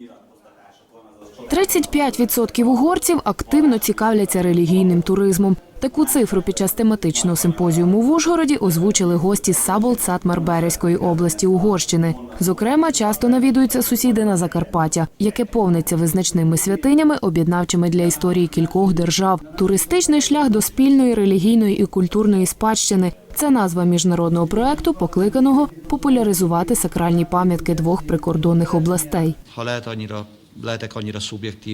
year. 35% угорців активно цікавляться релігійним туризмом. Таку цифру під час тематичного симпозіуму в Ужгороді озвучили гості з Сабол Цатмар-Березької області Угорщини. Зокрема, часто навідуються сусіди на Закарпаття, яке повниться визначними святинями, об'єднавчими для історії кількох держав. Туристичний шлях до спільної релігійної і культурної спадщини. Це назва міжнародного проекту, покликаного популяризувати сакральні пам'ятки двох прикордонних областей.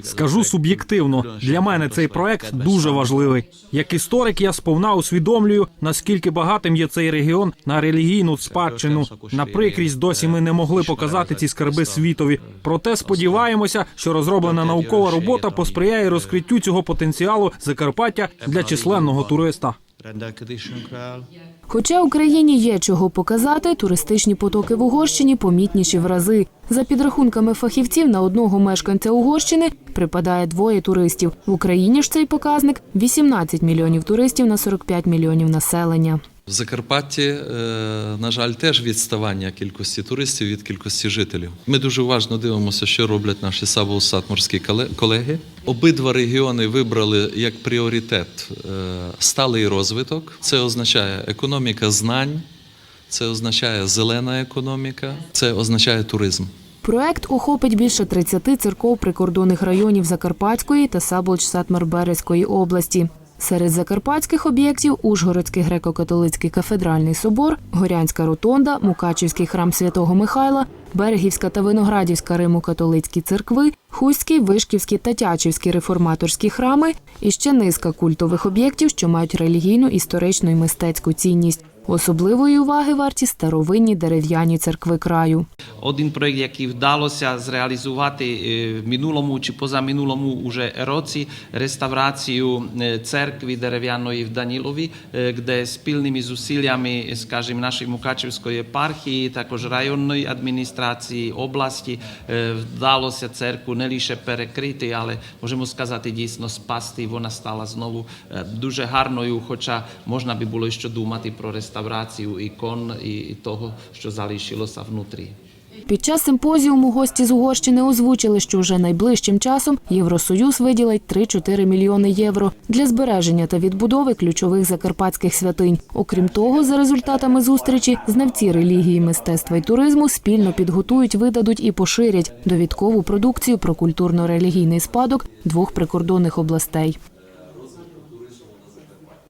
Скажу суб'єктивно, для мене цей проект дуже важливий. Як історик, я сповна усвідомлюю, наскільки багатим є цей регіон на релігійну спадщину. На прикрість досі ми не могли показати ці скарби світові. Проте сподіваємося, що розроблена наукова робота посприяє розкриттю цього потенціалу Закарпаття для численного туриста. Rendelkezésünkre áll. Хоча Україні є чого показати, туристичні потоки в Угорщині помітніші в рази. За підрахунками фахівців, на одного мешканця Угорщини припадає двоє туристів. В Україні ж цей показник 18 мільйонів туристів на 45 мільйонів населення. В Закарпатті, е, на жаль, теж відставання кількості туристів від кількості жителів. Ми дуже уважно дивимося, що роблять наші сабол-сатморські колеги. Обидва регіони вибрали як пріоритет е, сталий розвиток. Це означає економіка знань, це означає зелена економіка, це означає туризм. Проект охопить більше 30 церков прикордонних районів Закарпатської та Саболч-Сатмар-Березької області. Серед закарпатських об'єктів Ужгородський греко-католицький кафедральний собор, Горянська ротонда, Мукачівський храм святого Михайла, Берегівська та Виноградівська Римо-католицькі церкви, Хуський, Вишківський та Тячівські реформаторські храми і ще низка культових об'єктів, що мають релігійну, історичну і мистецьку цінність. Особливої уваги варті старовинні дерев'яні церкви краю. Один проєкт, який вдалося зреалізувати е, в минулому чи позаминулому уже році, реставрацію е, церкви дерев'яної в Данілові, е, де спільними зусиллями, скажімо, нашої Мукачівської єпархії, також районної адміністрації області вдалося церкву не лише перекрити, але можемо сказати дійсно спасти. Вона стала знову дуже гарною, хоча можна би було ще думати про реставрацію ікон і того, що залишилося внутрі. Під час симпозіуму гості з Угорщини озвучили, що вже найближчим часом Євросоюз виділить 3-4 мільйони євро для збереження та відбудови ключових закарпатських святинь. Окрім того, за результатами зустрічі знавці релігії, мистецтва і туризму спільно підготують, видадуть і поширять довідкову продукцію про культурно-релігійний спадок двох прикордонних областей.